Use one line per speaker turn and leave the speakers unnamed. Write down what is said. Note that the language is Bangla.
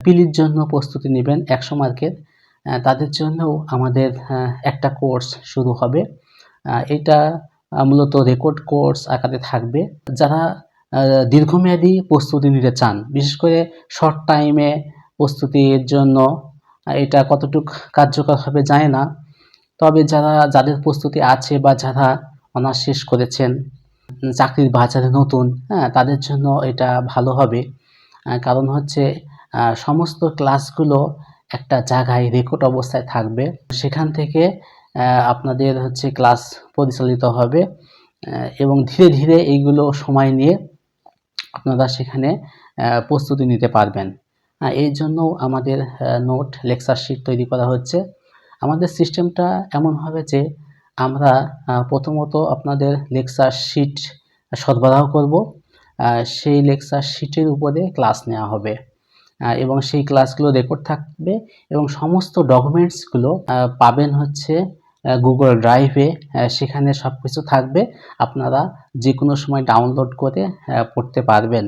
পিলির জন্য প্রস্তুতি নেবেন একশো মার্কের। তাদের জন্যও আমাদের একটা কোর্স শুরু হবে। এটা মূলত রেকর্ড কোর্স আকারে থাকবে। যারা দীর্ঘমেয়াদী প্রস্তুতি নিতে চান, বিশেষ করে শর্ট টাইমে প্রস্তুতির জন্য এটা কতটুকু কার্যকর হবে জানি না। তবে যারা, যাদের প্রস্তুতি আছে বা যারা অনার্স শেষ করেছেন চাকরির বাজারে নতুন হ্যাঁ তাদের জন্য এটা ভালো হবে। কারণ হচ্ছে সমস্ত ক্লাসগুলো একটা জায়গায় রেকর্ড অবস্থায় থাকবে। সেখান থেকে আপনাদের হচ্ছে ক্লাস পরিচালিত হবে এবং ধীরে ধীরে এইগুলো সময় নিয়ে আপনারা সেখানে প্রস্তুতি নিতে পারবেন। এই জন্য আমাদের নোট লেকচার শিট তৈরি করা হচ্ছে। আমাদের সিস্টেমটা এমন হবে যে, আমরা প্রথমত আপনাদের লেকচার শিট সরবরাহ করব সেই লেকচার শিটের উপরে ক্লাস নেওয়া হবে। এবং সেই ক্লাসগুলো রেকর্ড থাকবে এবং সমস্ত ডকুমেন্টসগুলো পাবেন হচ্ছে গুগল ড্রাইভে সেখানে সব কিছু থাকবে। আপনারা যে কোনো সময় ডাউনলোড করে পড়তে পারবেন।